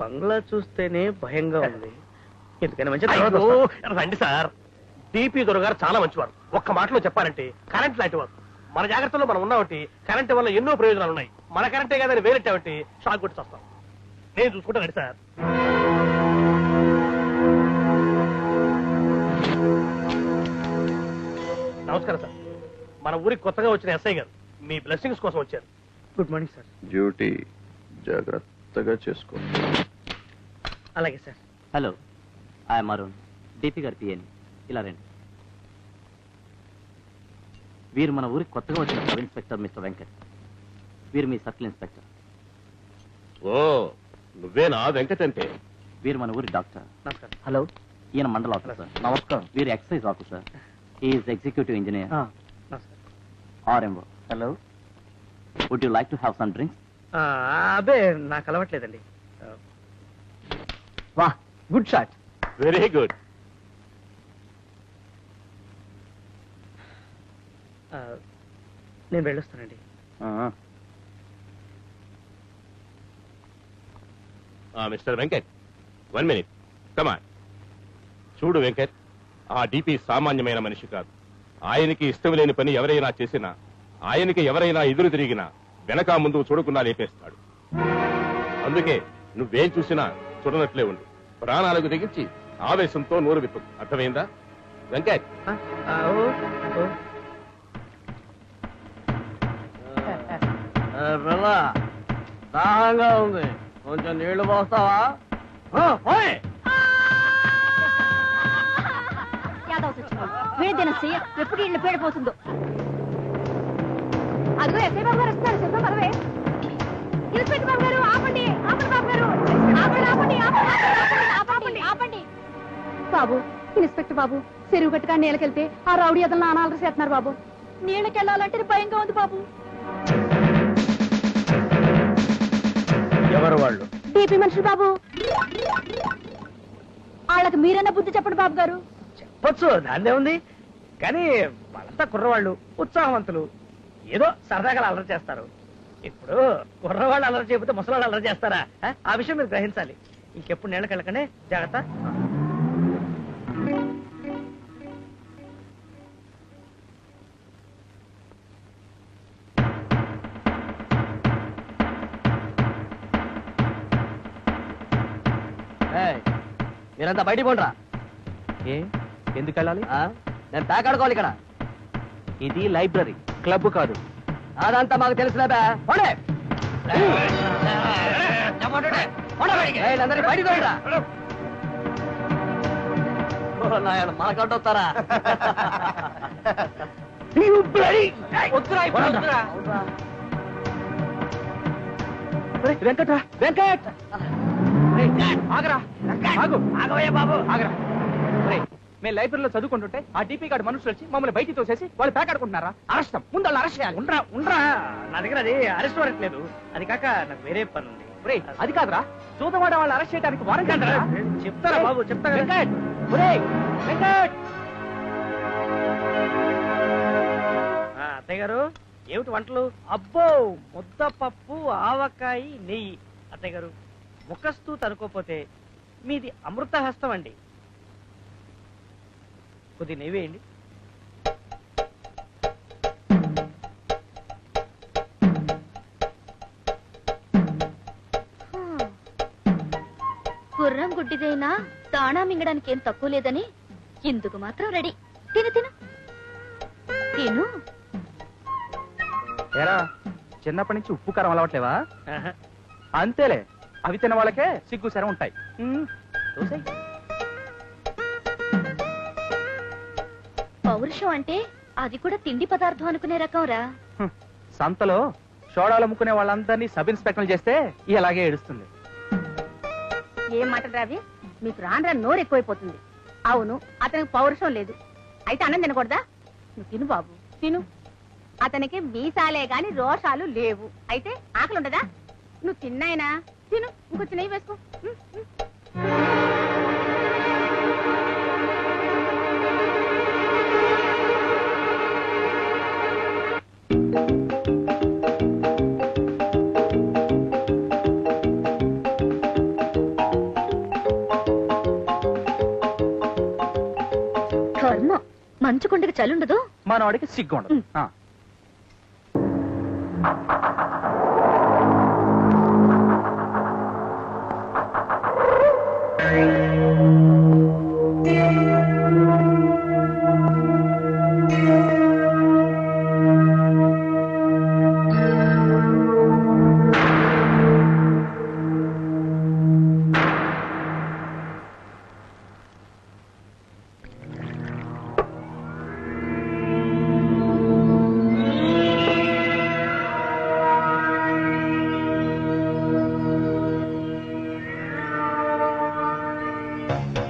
బంగ్లా చూస్తేనే భయంగా ఉంది. ఎందుకైనా మంచి తర్వాత అయ్యో, వస్తా. రండి సార్. డిపి దొరగారు చాలా మంచివారు. ఒక్క మాటలో చెప్పారంటే కరెంట్ లాంటి వారు మన జాగ్రత్తలో మనం ఉన్నామంటే కరెంట్ వల్ల ఎన్నో ప్రయోజనాలు ఉన్నాయి. మన కరెంటే కాదని వేరెట్టామంటే షాక్ కొట్టి వస్తాం నేను చూసుకుంటానండి సార్. నమస్కారం సార్. మన ఊరికి కొత్తగా వచ్చిన ఎస్ఐ గారు మీ బ్లెస్సింగ్స్ కోసం వచ్చారు. గుడ్ మార్నింగ్ సార్ డ్యూటీ జాగ్రత్తగా చేసుకో అలాగే sir. Hello I'm Arun DP గారి పిఎని ఇలా రండి. వీరు మన ఊరికి కొత్తగా వచ్చిన సబ్ ఇన్స్పెక్టర్ మిస్టర్ వెంకట్. వీరు మీ సర్కిల్ ఇన్స్పెక్టర్. ఓ నువ్వేనా వెంకట్ అంటే? వీరు మన ఊరి డాక్టర్. నమస్కారం. హలో. ఈయన మండల ఆఫీసర్. నమస్కారం. వీరు excise officer. Is executive engineer నమస్కారం. RMO hello. Would you like to have some drinks ఆ, అబ్బే నాకు అలవట్లేదండి. వా గుడ్ షాట్. Very good. నేను వెళ్ళొస్తానండి. Mister Venkat one minute. Come on చూడు వెంకట్ ఆ డిపి సామాన్యమైన మనిషి కాదు. ఆయనకి ఇష్టం లేని పని ఎవరైనా చేసినా ఆయనకి ఎవరైనా ఎదురు తిరిగినా వెనక ముందు చూడకుండా లేపేస్తాడు. అందుకే నువ్వేం చూసినా చూడనట్లే ఉండు. ప్రాణాలకు తెగించి ఆవేశంతో నోరు విప్పు. అర్థమైందా? వెంకట్. ఆ, ఆ, ఓ, ఓ. దాహంగా ఉంది. కొంచెం నీళ్ళు పోస్తావా? ఎప్పుడు ఇల్లు పేడిపోతుందో అదిగో ఎస్ఐ బాబు గారు వస్తున్నారు. సిద్ధం పదవే. ఇన్స్పెక్టర్ బాబు గారు ఆపండి. ఆపండి బాబు గారు. ఆపండి ఆపండి ఆపండి ఆపండి, ఆపండి ఆపండి. బాబు ఇన్స్పెక్టర్ బాబు చెరువు గట్టుగా నీళ్ళకెళ్తే ఆ రౌడీ అదలు నానాలు చేస్తున్నారు బాబు. నీళ్ళకెళ్ళాలంటే భయంగా ఉంది బాబు. ఎవరు వాళ్ళు? డీపీ మనుషులు బాబు. వాళ్ళకి మీరన్నా బుద్ధి చెప్పండి బాబు గారు. చెప్పొచ్చు దాన్నే ఉంది. కానీ వాళ్ళంతా కుర్రవాళ్ళు ఉత్సాహవంతులు. ఏదో సరదాగా అల్లరి చేస్తారు. ఇప్పుడు కుర్రవాళ్ళు అల్లరి చేయకపోతే ముసలాళ్ళు అల్లరి చేస్తారా? ఆ? విషయం మీరు గ్రహించాలి. ఇంకెప్పుడు నీళ్ళకి వెళ్ళకండి. జాగ్రత్త. మీరంతా బయటికి పోండ్రా. ఏ? ఎందుకు వెళ్ళాలి? ఆ? నేను ప్యాక్ ఆడుకోవాలి ఇక్కడ. ఇది లైబ్రరీ క్లబ్ కాదు. అదంతా మాకు నాయన మనకంటొస్తారా వెంకట! వెంకట్ ఆగరా. ఆగు. ఆగవయ్యా బాబు. ఆగరా. మేము లైబ్రరీలో చదువుకుంటుంటే ఆ డీపీ గార్డ్ మనుషులు వచ్చి మమ్మల్ని బయటికి తోసేసి వాళ్ళు ప్యాక్ ఆడుకుంటున్నారా అరెస్టం ముందు వాళ్ళు అరెస్ట్ చేయాలి. ఉండరా ఉండరా. నా దగ్గర అది అరెస్ట్ వారెంట్ లేదు. అది కాక నాకు వేరే పని ఉంది. అది కాదురా. చూదవాడ వాళ్ళు అరెస్ట్ చేయడానికి వారెంట్ అంటారా చెప్తారా బాబు? చెప్తా వెంకట్ వెంకట్. అత్తయ్య గారు ఏమిటి వంటలు? అబ్బో ముద్దపప్పు ఆవకాయ నెయ్యి. అత్తయ్య గారు ముఖస్తూ తనుకోపోతే మీది అమృత హస్తం అండి. కొద్ది నెయ్యి వేయండి. గుర్రం గుడ్డిదైనా దాణా మింగడానికి ఏం తక్కువ లేదని ఇందుకు మాత్రం రెడీ. తిను తిను. తిను. ఏరా చిన్నప్పటి నుంచి ఉప్పు కారం అలవట్లేవా. అంతేలే అవి తిన వాళ్ళకే సిగ్గు శరం ఉంటాయి. చూసేయ్. పౌరుషం అంటే అది కూడా తిండి పదార్థం అనుకునే రకం రా. సంతలో సోడాలు అమ్ముకునే వాళ్ళందరినీ సబ్ ఇన్స్పెక్టర్ చేస్తే ఇలాగే ఏడుస్తుంది. ఏం మాట్లాడావి మీకు రాను రాను నోరు ఎక్కువైపోతుంది. అవును అతనికి పౌరుషం లేదు. అయితే అన్నం తినకూడదా? నువ్వు తిను బాబు. తిను. అతనికి మీసాలే గాని రోషాలు లేవు. అయితే ఆకలి ఉండదా నువ్వు తిన్నాయినా? తిను. ఇంకొంచెం నెయ్యి వేసుకో. కర్మ మంచుకుండకి చలుండదు మనోడికి సిగ్గుండదు ఉండదు ఉమ్.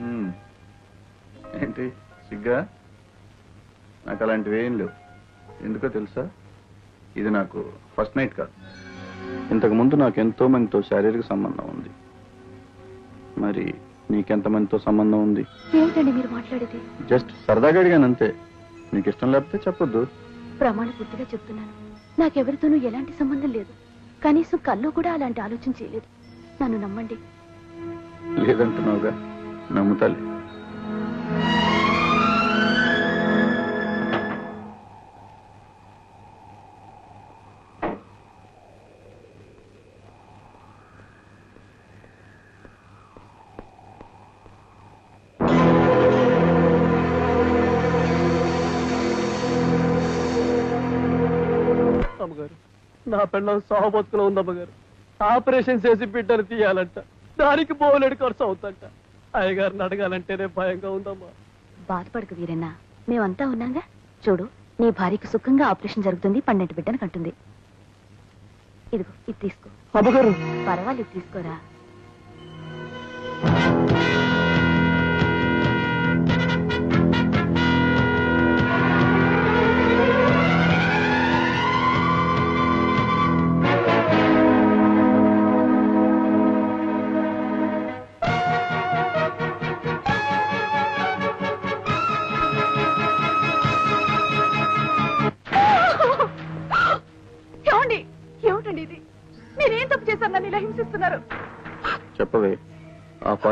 మ్మ్. ఏంటి? సిగ్గా? నాకు అలాంటివి ఏం లేవు. ఎందుకో తెలుసా? ఇది నాకు ఫస్ట్ నైట్ కాదు. ఇంతకు ముందు నాకు ఎంతో మందితో శారీరక సంబంధం ఉంది. మరి నీకెంత మందితో సంబంధం ఉంది? మీరు మాట్లాడేది? జస్ట్ సరదాగా అడిగాను అంతే. నీకు ఇష్టం లేకపోతే చెప్పొద్దు. ప్రమాణ పూర్తిగా చెప్తున్నాను. నాకెవరితోనూ ఎలాంటి సంబంధం లేదు. కనీసం కల్లో కూడా అలాంటి ఆలోచన చేయలేదు. నన్ను నమ్మండి. లేదంటున్నావుగా. నమ్ముతాలి నా పెళ్ళం సాహబతుకులో ఉంది అమ్మగారు. ఆపరేషన్ చేసి బిడ్డను తీయాలంట. దానికి బోలెడు ఖర్చు అవుతుంట. అయ్యగారిని అడగాలంటేనే భయంగా ఉందమ్మా. బాధపడకు వీరన్నా మేమంతా ఉన్నాగా. చూడు నీ భార్యకు సుఖంగా ఆపరేషన్ జరుగుతుంది పన్నెండు బిడ్డను కంటుంది. ఇదిగో ఇది తీసుకో. అమ్మగారు! పర్వాలేదు తీసుకోరా.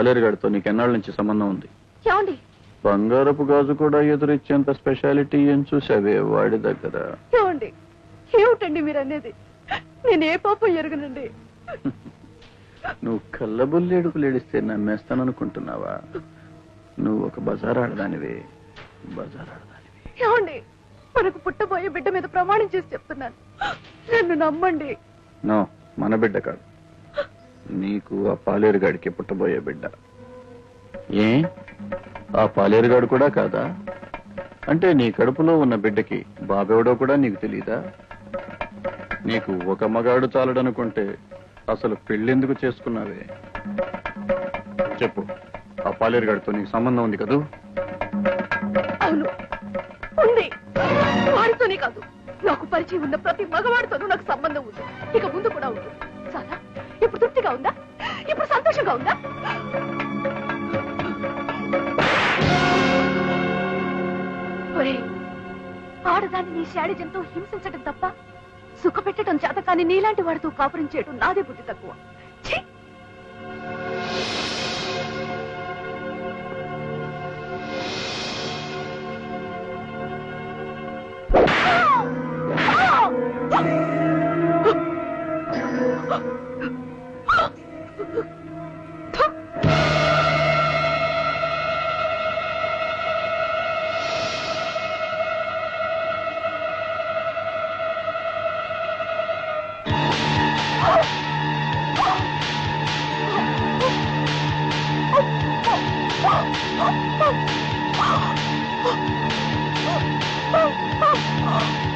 ఆ పాలేరుగాడితో నీకెన్నాళ్ళ నుంచి సంబంధం ఉంది? ఏమండి? బంగారపు గాజు కూడా ఎదురిచ్చేంత స్పెషాలిటీ ఏం చూసావే వాడి దగ్గర? ఏమండి? ఏమిటండి మీరు అనేది నేను ఏ పాపం ఎరగనండి? నువ్వు కళ్ళబుల్లి ఎడుపులు ఏడిస్తే నమ్మేస్తాననుకుంటున్నావా? నువ్వు ఒక బజార్ ఆడదానివే. బజార్ ఆడదానివి. ఏమండి? మనకు పుట్టబోయే బిడ్డ మీద ప్రమాణం చేసి చెప్తున్నాను. నన్ను నమ్మండి. నో మన బిడ్డ కాదు. నీకు ఆ పాలేరుగాడికి పుట్టబోయే బిడ్డ. ఏ? ఆ పాలేరుగాడు కూడా కాదా? అంటే నీ కడుపులో ఉన్న బిడ్డకి బాబెవడో కూడా నీకు తెలీదా? నీకు ఒక మగాడు చాలడనుకుంటే అసలు పెళ్ళెందుకు చేసుకున్నావే? చెప్పు ఆ పాలేరుగాడితో నీకు సంబంధం ఉంది కదూ? అవును. ఉంది. వాడితోనే కాదు. నాకు పరిచయం ఉన్న ప్రతి మగవాడితోనూ నాకు సంబంధం ఉంది. ఇక ముందు కూడా ఉంది. ఇప్పుడు ఉందా ఆడదాన్ని నీ శాడిజంతో హింసించడం తప్ప సుఖ పెట్టడం చేత కానీ నీలాంటి వాడితో కాపురం చేయడం నాదే బుద్ధి తక్కువ. 啊啊啊